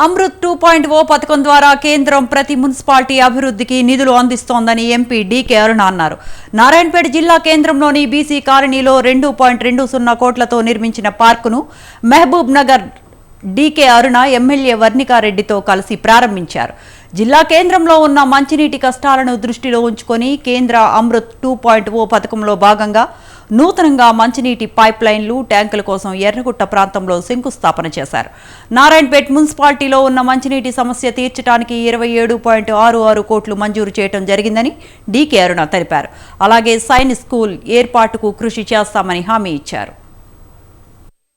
Amrit two point ఓ పథకం ద్వారా కేంద్రం ప్రతి మున్సిపాలిటీ అభివృద్ధికి నిధులు అందిస్తోందని ఎంపీ డీకే అరుణ అన్నారు. నారాయణపేట జిల్లా కేంద్రంలోని బీసీ కాలనీలో రెండు పాయింట్ రెండు సున్నా కోట్లతో నిర్మించిన పార్కును మహబూబ్ నగర్ డీకే అరుణ ఎమ్మెల్యే వర్ణికారెడ్డితో కలిసి ప్రారంభించారు. జిల్లా కేంద్రంలో ఉన్న మంచినీటి కష్టాలను దృష్టిలో ఉంచుకొని కేంద్ర అమృత్ టూ పాయింట్ ఓ పథకంలో భాగంగా నూతనంగా మంచినీటి పైప్ లైన్లు ట్యాంకుల కోసం ఎర్రగుట్ట ప్రాంతంలో శంకుస్థాపన చేశారు. నారాయణపేట్ మున్సిపాలిటీలో ఉన్న మంచినీటి సమస్య తీర్చడానికి ఇరవై ఏడు పాయింట్ ఆరు ఆరు కోట్లు మంజూరు చేయడం జరిగిందని డీకే అరుణ తెలిపారు. అలాగే సైన్స్ స్కూల్ ఏర్పాటుకు కృషి చేస్తామని హామీ ఇచ్చారు.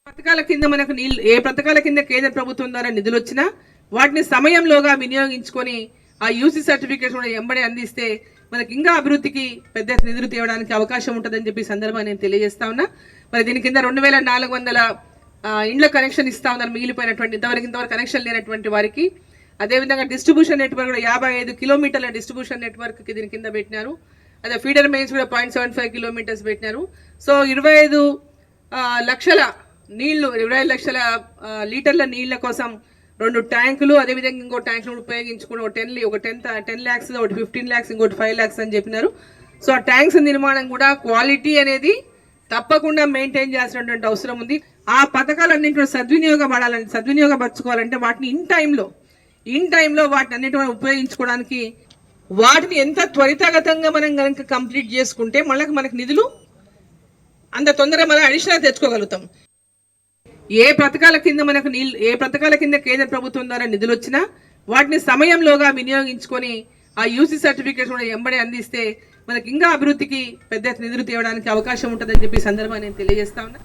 పథకాల కింద మనకు నీళ్ళు ఏ పథకాల కింద కేంద్ర ప్రభుత్వం ద్వారా నిధులు వచ్చినా వాటిని సమయంలోగా వినియోగించుకొని ఆ యూసీ సర్టిఫికేట్ కూడా ఎంబడి అందిస్తే మనకి ఇంకా అభివృద్ధికి పెద్ద నిధులు తేవడానికి అవకాశం ఉంటుందని చెప్పి ఈ సందర్భంగా నేను తెలియజేస్తా ఉన్నా. మరి దీని కింద రెండు వేల నాలుగు వందల ఇండ్ల కనెక్షన్ ఇస్తా ఉన్నారు మిగిలిపోయినటువంటి ఇంతవరకు ఇంతవరకు కనెక్షన్ లేనటువంటి వారికి. అదేవిధంగా డిస్ట్రిబ్యూషన్ నెట్వర్క్ కూడా యాభై ఐదు కిలోమీటర్ల డిస్ట్రిబ్యూషన్ నెట్వర్క్కి దీని కింద పెట్టినారు. అదే ఫీడర్ మెయిన్స్ కూడా పాయింట్ సెవెన్ ఫైవ్ కిలోమీటర్స్ పెట్టినారు. సో ఇరవై ఐదు లక్షల నీళ్ళు ఇరవై ఐదు లక్షల లీటర్ల నీళ్ళ కోసం రెండు ట్యాంకులు అదేవిధంగా ఇంకో ట్యాంకులు ఉపయోగించుకుని ఒక టెన్ ఒక టెన్ టెన్ ల్యాక్స్ ఒకటి ఫిఫ్టీన్ ల్యాక్స్ ఇంకోటి ఫైవ్ ల్యాక్స్ అని చెప్పినారు. సో ఆ ట్యాంక్స్ నిర్మాణం కూడా క్వాలిటీ అనేది తప్పకుండా మెయింటైన్ చేయాల్సినటువంటి అవసరం ఉంది. ఆ పథకాలన్నింటి కూడా సద్వినియోగపడాలని సద్వినియోగపరచుకోవాలంటే వాటిని ఇన్ టైంలో ఇన్ టైంలో వాటిని అన్నిటి ఉపయోగించుకోవడానికి వాటిని ఎంత త్వరితగతంగా మనం కనుక కంప్లీట్ చేసుకుంటే మళ్ళీ మనకు నిధులు అంత తొందరగా మనం అడిషనల్ తెచ్చుకోగలుగుతాం. ఏ పథకాల కింద మనకు నీళ్ళు ఏ పథకాల కింద కేంద్ర ప్రభుత్వం ద్వారా నిధులు వచ్చినా వాటిని సమయంలోగా వినియోగించుకొని ఆ యూసీ సర్టిఫికేట్ కూడా ఎంబడి అందిస్తే మనకి ఇంకా అభివృద్ధికి పెద్ద నిధులు తేవడానికి అవకాశం ఉంటుందని చెప్పి సందర్భాన్ని నేను తెలియజేస్తా ఉన్నా.